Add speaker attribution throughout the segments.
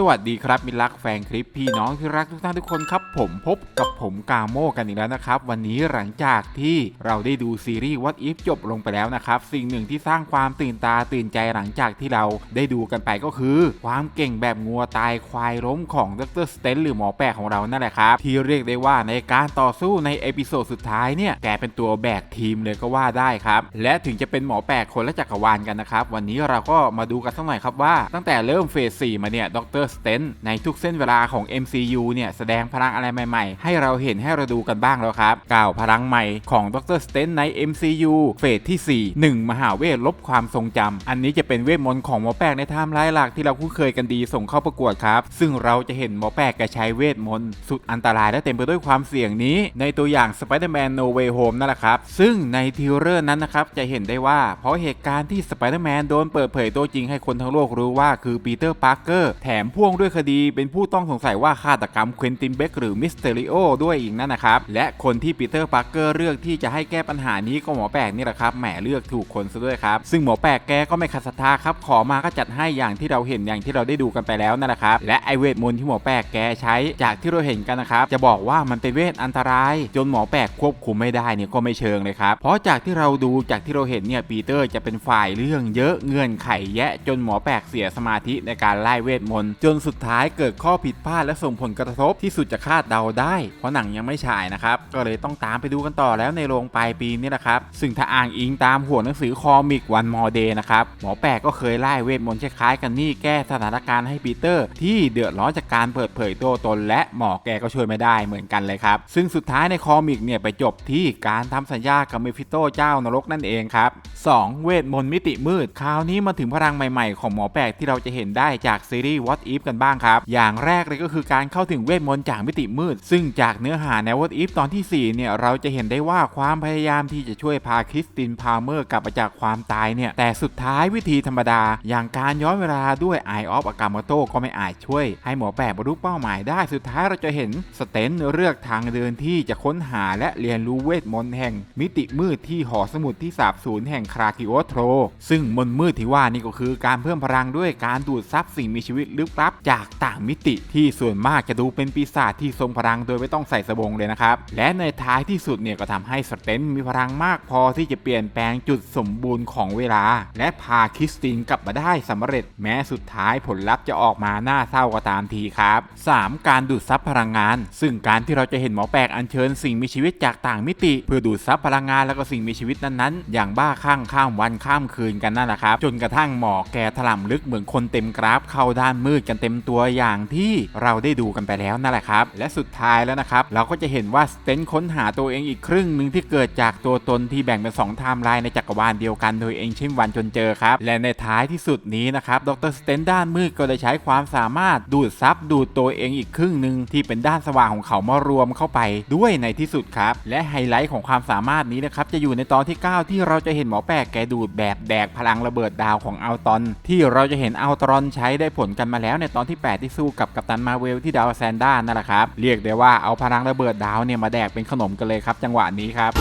Speaker 1: สวัสดีครับมิตรรักแฟนคลิปพี่น้องที่รักทุกท่านทุกคนครับ ผมพบกับผมกาโมกันอีกแล้วนะครับ วันนี้หลังจากที่เราได้ดูซีรีส์ What If จบลงไปแล้วนะครับ สิ่งหนึ่งที่สร้างความตื่นตาตื่นใจหลังจากที่เราได้ดูกันไปก็คือ ความเก่งแบบงัวตายควายล้มของดรสเตนหรือหมอแปลกของเรานั่นแหละครับ ที่เรียกได้ว่าในการต่อสู้ในเอพิโซดสุดท้ายเนี่ยแกเป็นตัวแบกทีมเลยก็ว่าได้ครับและถึงจะเป็นหมอแปลกคนละจักรวาลกันนะครับวันนี้เราก็มาดูกันสักหน่อยครับว่าตั้งแต่เริ่มเฟส4มาเนี่ยดรร์สเตนในทุกเส้นเวลาของ MCU เนี่ยแสดงพลังอะไรใหม่ๆ ให้เราเห็นให้เราดูกันบ้างแล้วครับกล่าวพลังใหม่ของดรสเตนใน MCU เฟสที่ 4 1 มหาเวทลบความทรงจำอันนี้จะเป็นเวทมนต์ของหมอแปลกในไทม์ไลน์หลักที่เราคุ้นเคยกันดีส่งเข้าประกวดครับ ซึ่งเราจะเห็นหมอแปลกแกใช้เวทมนต์สุดอันตรายและเต็มไปด้วยความเสี่ยงนี้ ในตัวอย่าง Spider-Man No Way Home นั่นแหละครับ ซึ่งในทีเรอร์นั้นนะครับจะเห็นได้ว่าเพราะเหตุการณ์ที่ Spider-Man โดนเปิดเผยตัวจริงให้คนทั้งโลกรู้ว่าคือปีเตอร์ ปาร์เกอร์ แถมพ่วงด้วยคดีเป็นผู้ต้องสงสัยว่าฆาตกรรมเควินตินเบกหรือมิสเตอริโอด้วยอีกนั่นนะครับ และคนที่ปีเตอร์ปาร์เกอร์เลือกที่จะให้แก้ปัญหานี้ก็หมอแปลกนี่แหละครับแหมเลือกถูกคนซะด้วยครับ ซึ่งหมอแปลกแกก็ไม่ขัดศรัทธาครับ ขอมาก็จัดให้อย่างที่เราเห็นอย่างที่เราได้ดูกันไปแล้วนั่นแหละครับ และไอเวทมนต์ที่หมอแปลกแกใช้จากที่เราเห็นกันนะครับ จะบอกว่ามันเป็นเวทอันตราย จนหมอแปลกควบคุมไม่ได้เนี่ยก็ไม่เชิงเลยครับ เพราะจากที่เราดูจากที่เราเห็นเนี่ยปีเตอร์จะเป็นฝ่ายเรื่องเยอะเงื่อนไขแยะจนหมอแปลกเสียสมาธิในการไล่เวทมนต์จจนสุดท้ายเกิดข้อผิดพลาดและส่งผลกระทบที่สุดจะคาดเดาได้ เพราะหนังยังไม่ฉายนะครับ ก็เลยต้องตามไปดูกันต่อแล้วในโรงปลายปีนี่แหละครับ ซึ่งถ้าอ่างอิงตามหัวหนังสือคอมิกวันมอเดย์นะครับ หมอแปลกก็เคยไล่เวทมนต์คล้ายๆกันนี่แก้สถานการณ์ให้ปีเตอร์ ที่เดือดร้อนจากการเปิดเผยตัวตน และหมอแกก็ช่วยไม่ได้เหมือนกันเลยครับ ซึ่งสุดท้ายในคอมิกเนี่ยไปจบที่การทำสัญญากับเมฟิโตเจ้านรกนั่นเองครับ 2. เวทมนต์มิติมืด คราวนี้มาถึงพลังใหม่ๆ ของหมอแปลกที่เราจะเห็นได้จากซีรีส์ What If กันบ้างครับ อย่างแรกเลยก็คือการเข้าถึงเวทมนต์จากมิติมืด ซึ่งจากเนื้อหาใน What If ตอนที่ 4 เนี่ย เราจะเห็นได้ว่าความพยายามที่จะช่วยพาคริสตินพาเมอร์กลับมาจากความตายเนี่ย แต่สุดท้ายวิธีธรรมดา อย่างการย้อนเวลาด้วย Eye of Agamotto ก็ไม่อาจช่วย ให้หมอแปบรรลุเป้าหมายได้ สุดท้ายเราจะเห็นสเตนเลือกทางเดินที่จะค้นหาและเรียนรู้เวทมนต์แห่ง มิติมืดที่หอสมุดที่สาบสูญแห่งคราคิโอโทรซึ่งมนต์มืดที่ว่านี่ก็คือการเพิ่มพลังด้วยการดูดซับสิ่งมีชีวิตลึกลับจากต่างมิติที่ส่วนมากจะดูเป็นปีศาจที่ทรงพลังโดยไม่ต้องใส่สบงเลยนะครับ และในท้ายที่สุดเนี่ยก็ทำให้สเตนมีพลังมากพอที่จะเปลี่ยนแปลงจุดสมบูรณ์ของเวลา และพาคริสตินกลับมาได้สำเร็จแม้สุดท้ายผลลัพธ์จะออกมาหน้าเศร้าก็ตามทีครับ 3. การดูดซับพลังงาน ซึ่งการที่เราจะเห็นหมอแปลกอัญเชิญสิ่งมีชีวิตจากต่างมิติ เพื่อดูดซับพลังงานแล้วก็สิ่งมีชีวิตนั้นๆ อย่างบ้าคลั่งข้ามวันข้ามคืนกันนั่นแหละครับ จนกระทั่งหมอแกถล่มลึกเหมือนคนเต็มกราฟเข้าด้านมืดกันเต็มตัวอย่างที่เราได้ดูกันไปแล้วนั่นแหละครับ และสุดท้ายแล้วนะครับ เราก็จะเห็นว่าสเตนค้นหาตัวเองอีกครึ่งหนึ่งที่เกิดจากตัวตนที่แบ่งเป็น2ไทม์ไลน์ในจักรวาลเดียวกันโดยเองเช่นวันจนเจอครับ และในท้ายที่สุดนี้นะครับดรสเตนด้านมืดก็ได้ใช้ความสามารถดูดซับดูดตัวเองอีกครึ่งหนึ่งที่เป็นด้านสว่างของเขามารวมเข้าไปด้วยในที่สุดครับ และไฮไลท์ของความสามารถนี้นะครับจะอยู่ในตอนที่ 9 ที่เราจะเห็นหมอแปลกแกดูดแบบแดกพลังระเบิดดาวของอัลตอน ที่เราจะเห็นอัลตรอนใช้ได้ผลกันมาแล้วในตอนที่ 8 ที่สู้กับกัปตันมาเวลที่ดาวแซนด้านั่นแหละครับเรียกได้ว่าเอาพลังระเบิดดาวเนี่ยมาแดกเป็นขนมกันเลยครับ จังหวะนี้ครับ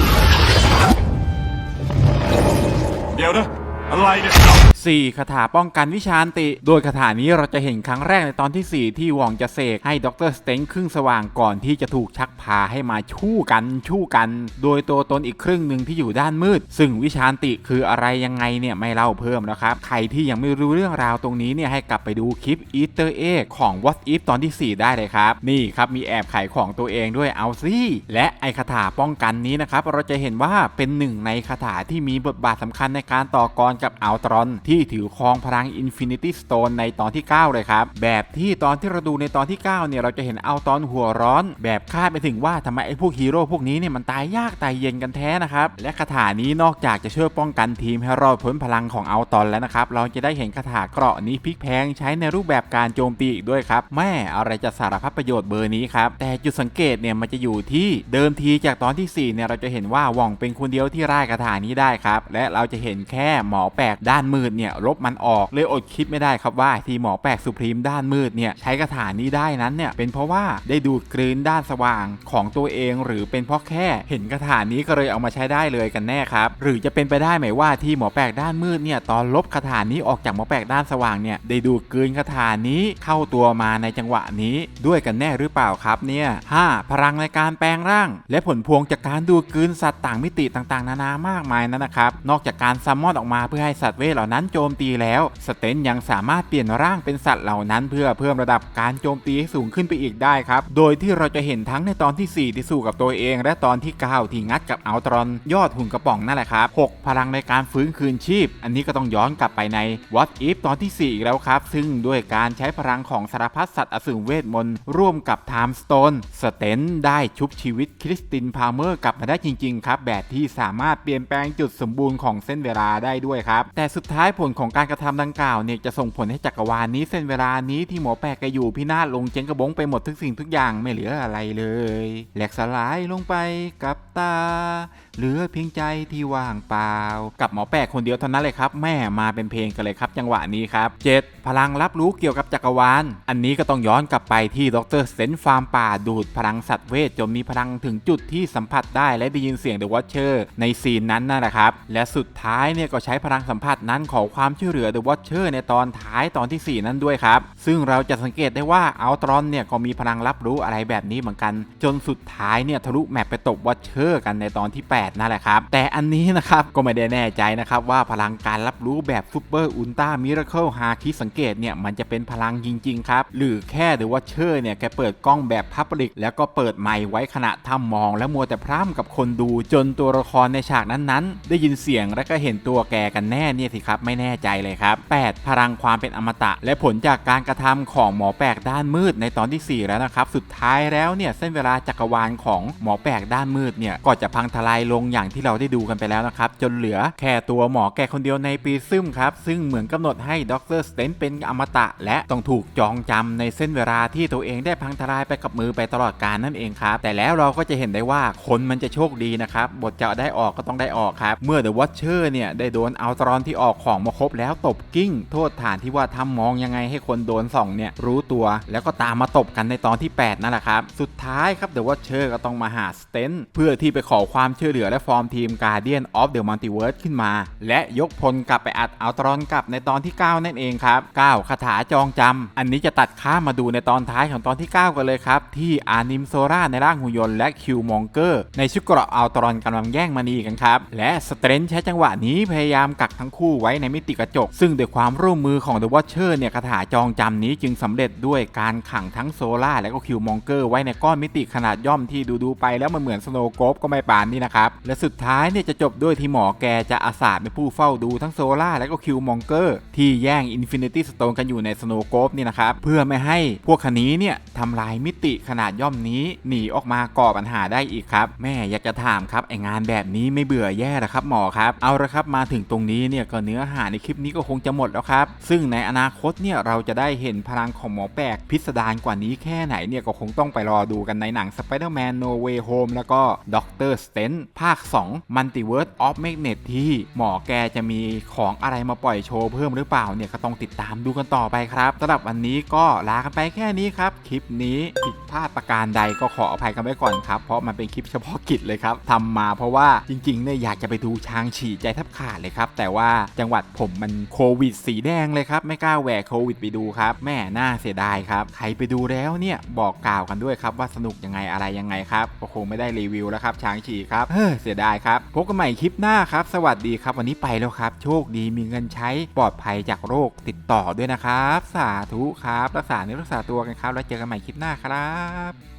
Speaker 2: เดี๋ยวนะ อะไรเนี่ย
Speaker 1: 4คาถาป้องกันวิชานติ โดยคาถานี้เราจะเห็นครั้งแรกในตอนที่ 4 ที่หวองจะเสกให้ดรสเต็งครึ่งสว่างก่อนที่จะถูกชักพาให้มาชู่กันชู่กัน โดยตัวตนอีกครึ่งหนึ่งที่อยู่ด้านมืด ซึ่งวิชานติคืออะไรยังไงเนี่ยไม่เล่าเพิ่มแล้วครับ ใครที่ยังไม่รู้เรื่องราวตรงนี้เนี่ยให้กลับไปดูคลิปอีเตอร์เอ็กของ What If ตอนที่ 4 ได้เลยครับ นี่ครับมีแอบขายของตัวเองด้วยเอาซิและไอคาถาป้องกันนี้นะครับเราจะเห็นว่าเป็นหนึ่งในคาถาที่มีบทบาทสำคัญในการต่อกรกับอัลตรอนที่ถือครองพลัง Infinity Stone ในตอนที่ 9 เลยครับ แบบที่ตอนที่เราดูในตอนที่ 9 เนี่ย เราจะเห็นอัลตรอนหัวร้อน แบบคาดไปถึงว่าทำไมไอ้พวกฮีโร่พวกนี้เนี่ยมันตายยากตายเย็นกันแท้นะครับ และคาถานี้นอกจากจะช่วยป้องกันทีมให้รอดพ้นพลังของอัลตรอนแล้วนะครับ เราจะได้เห็นคาถาเกราะนี้พลิกแพงใช้ในรูปแบบการโจมตีอีกด้วยครับแม่อะไรจะสารพัดประโยชน์เบอร์นี้ครับแต่จุดสังเกตเนี่ยมันจะอยู่ที่เดิมทีจากตอนที่4เนี่ยเราจะเห็นว่าว่องเป็นคนเดียวที่ร่ายคาถานี้ได้ครับและเราจะเห็นแค่หมออแปลกด้านมืดเนี่ยลบมันออกเลยอดคิดไม่ได้ครับว่าที่หมอแปลกสุพรีมด้านมืดเนี่ยใช้คาถานี้ได้นั้นเนี่ยเป็นเพราะว่าได้ดูดกลืนด้านสว่างของตัวเอง หรือเป็นเพราะแค่เห็นคาถานี้ก็เลยเอามาใช้ได้เลยกันแน่ครับหรือจะเป็นไปได้ไหมว่าที่หมอแปลกด้านมืดเนี่ยตอนลบคาถานี้ออกจากหมอแปลกด้านสว่างเนี่ยได้ดูดกลืนคาถานี้เข้าตัวมาในจังหวะนี้ด้วยกันแน่หรือเปล่าครับเนี่ย 5. พลังในการแปลงร่าง และผลพวงจากการดูดกลืนสัตว์ต่างมิติต่างๆ นานามากมายนั้นนะครับนอกจากการซัมมอนออกมาเพื่อให้สัตว์เวทเหล่านั้นโจมตีแล้ว สเตนยังสามารถเปลี่ยนร่างเป็นสัตว์เหล่านั้น เพื่อเพิ่มระดับการโจมตีให้สูงขึ้นไปอีกได้ครับ โดยที่เราจะเห็นทั้งในตอนที่ 4 ที่สู้กับตัวเอง และตอนที่ 9 ที่งัดกับอัลตรอน ยอดหุ่นกระป๋องนั่นแหละครับ6พลังในการฟื้นคืนชีพ อันนี้ก็ต้องย้อนกลับไปใน What If ตอนที่ 4 อีกแล้วครับ ซึ่งด้วยการใช้พลังของสารพัดสัตว์อสูรเวทมนต์ร่วมกับ Time Stone สเตนได้ชุบชีวิตคริสตินพาเมอร์กลับมาได้จริงๆครับแบบที่สามารถเปลี่ยนแปลงจุดสมบูรณ์ของเส้นเวลาได้ด้วยครับ แต่สุดท้ายผลของการกระทำดังกล่าวเนี่ยจะส่งผลให้จักรวาลนี้เส้นเวลานี้ที่หมอแปลกอยู่พินาศลงเจงกระบงไปหมดทุกสิ่งทุกอย่างไม่เหลืออะไรเลยแหลกสลายลงไปกับตา เหลือเพียงใจที่ว่างเปล่า กับหมอแปลกคนเดียวเท่านั้นเลยครับ แม่มาเป็นเพลงกันเลยครับ จังหวะนี้ครับ 7. พลังรับรู้เกี่ยวกับจักรวาล อันนี้ก็ต้องย้อนกลับไปที่ดรเซนฟาร์มป่าดูดพลังสัตว์เวทจนมีพลังถึงจุดที่สัมผัสได้และได้ยินเสียงเดอะวอชเชอร์ในซีนนั้นนั่นแหละครับ และสุดท้ายเนี่ยก็ใช้พลังสัมผัสนั้นขอความช่วยเหลือเดอะวอชเชอร์ในตอนท้ายตอนที่ 4 นั้นด้วยครับ ซึ่งเราจะสังเกตได้ว่าอัลตรอนเนี่ยก็มีพลังรับรู้อะไรแบบนี้เหมือนกัน จนสุดท้ายเนี่ยทะลุแมปไปตบวอชเชอร์กันในตอนที่ 8นั่นแหละครับ แต่อันนี้นะครับก็ไม่ได้แน่ใจนะครับว่าพลังการรับรู้แบบซูเปอร์อุลตร้ามิราเคิลฮาคิสังเกตเนี่ยมันจะเป็นพลังจริง ๆ ครับ หรือแค่เดอวอชเชอร์เนี่ยแกเปิดกล้องแบบพับลิก แล้วก็เปิดไมค์ไว้ขณะทำมอง แล้วมัวแต่พร่ำกับคนดูจนตัวละครในฉากนั้นๆ ได้ยินเสียงและก็เห็นตัวแกกันแน่เนี่ยสิครับไม่แน่ใจเลยครับ 8 พลังความเป็นอมตะ และผลจากการกระทำของหมอแปลกด้านมืดในตอนที่ 4 แล้วนะครับ สุดท้ายแล้วเนี่ยเส้นเวลาจักรวาลของหมอแปลกด้านมืดเนี่ยก็จะพังทลายลงงอย่างที่เราได้ดูกันไปแล้วนะครับ จนเหลือแค่ตัวหมอแก่คนเดียวในปีซึมครับ ซึ่งเหมือนกำหนดให้ด็อกเตอร์สเตนเป็นอมตะ และต้องถูกจองจำในเส้นเวลาที่ตัวเองได้พังทลายไปกับมือไปตลอดกาลนั่นเองครับแต่แล้วเราก็จะเห็นได้ว่าคนมันจะโชคดีนะครับบทจะได้ออกก็ต้องได้ออกครับเมื่อเดอะวอชเชอร์เนี่ยได้โดนเอัลตรอนที่ออกของมาครบแล้วตบกิ้ง โทษฐานที่ว่าทำมองยังไงให้คนโดนส่องเนี่ยรู้ตัวแล้วก็ตามมาตบกันในตอนที่ 8 นั่นแหละครับ สุดท้ายครับเดอะวอชเชอร์ก็ต้องมาหาสเตนเพื่อที่ไปขอความช่วยเหลือและฟอร์มทีม Guardian of the Multiverse ขึ้นมา และยกพลกลับไปอัดอัลตรอนกลับในตอนที่ 9 นั่นเองครับ 9คาถาจองจำอันนี้จะตัดข้ามมาดูในตอนท้ายของตอนที่ 9 กันเลยครับ ที่อานิมโซราในร่างหุ่นยนต์และคิวมองเกอร์ในชุดเกราะอัลตรอนกำลังแย่งมณีกันครับ และสเตรนใช้จังหวะนี้พยายามกักทั้งคู่ไว้ในมิติกระจก ซึ่งด้วยความร่วมมือของ The Watcher เนี่ยคาถาจองจำนี้จึงสำเร็จด้วยการขังทั้งโซล่าและก็คิวมองเกอร์ไว้ในก้อนมิติขนาดย่อมที่ดูๆไปแล้วมันเหมือนสโนโกบก็ไม่ปานนี่นะครับและสุดท้ายเนี่ยจะจบด้วยที่หมอแกจะอาสาเป็นผู้เฝ้าดูทั้งโซล่าและก็คิวมองเกอร์ที่แย่งอินฟินิตี้สโตนกันอยู่ในสโนโกบนี่นะครับ เพื่อไม่ให้พวกคนี้เนี่ยทำลายมิติขนาดย่อมนี้ หนีออกมาก่อปัญหาได้อีกครับ แม่อยากจะถามครับไองานแบบนี้ไม่เบื่อแย่หรอครับหมอครับ เอาละครับมาถึงตรงนี้เนี่ยก็เนื้อหาในคลิปนี้ก็คงจะหมดแล้วครับ ซึ่งในอนาคตเนี่ยเราจะได้เห็นพลังของหมอแปลกพิสดารกว่านี้แค่ไหนเนี่ยก็คงต้องไปรอดูกันในหนัง Spider-Man No Way Home แล้วก็ Doctor Strange ภาค 2 Multiverse of Magnet ที่หมอแกจะมีของอะไรมาปล่อยโชว์เพิ่มหรือเปล่าเนี่ยก็ต้องติดตามดูกันต่อไปครับสำหรับวันนี้ก็ลากันไปแค่นี้ครับ คลิปนี้ผิดพลาดประการใดก็ขออภัยกันไว้ก่อนครับ เพราะมันเป็นคลิปเฉพาะกิจเลยครับทำมาเพราะว่าจริงๆเนี่ยอยากจะไปดูช้างฉี่ใจแทบขาดเลยครับ แต่ว่าจังหวัดผมมันโควิดสีแดงเลยครับ ไม่กล้าแหวกโควิดไปดูครับ แม่น่าเสียดายครับ ใครไปดูแล้วเนี่ยบอกกล่าวกันด้วยครับว่าสนุกยังไงอะไรยังไงครับก็คงไม่ได้รีวิวแล้วครับช้างฉี่ครับเฮ้ยเสียดายครับ พบกันใหม่คลิปหน้าครับ สวัสดีครับ วันนี้ไปแล้วครับ โชคดีมีเงินใช้ปลอดภัยจากโรคติดต่อด้วยนะครับ สาธุครับ รักษาเนื้อรักษาตัวกันครับ แล้วเจอกันใหม่คลิปหน้าครับ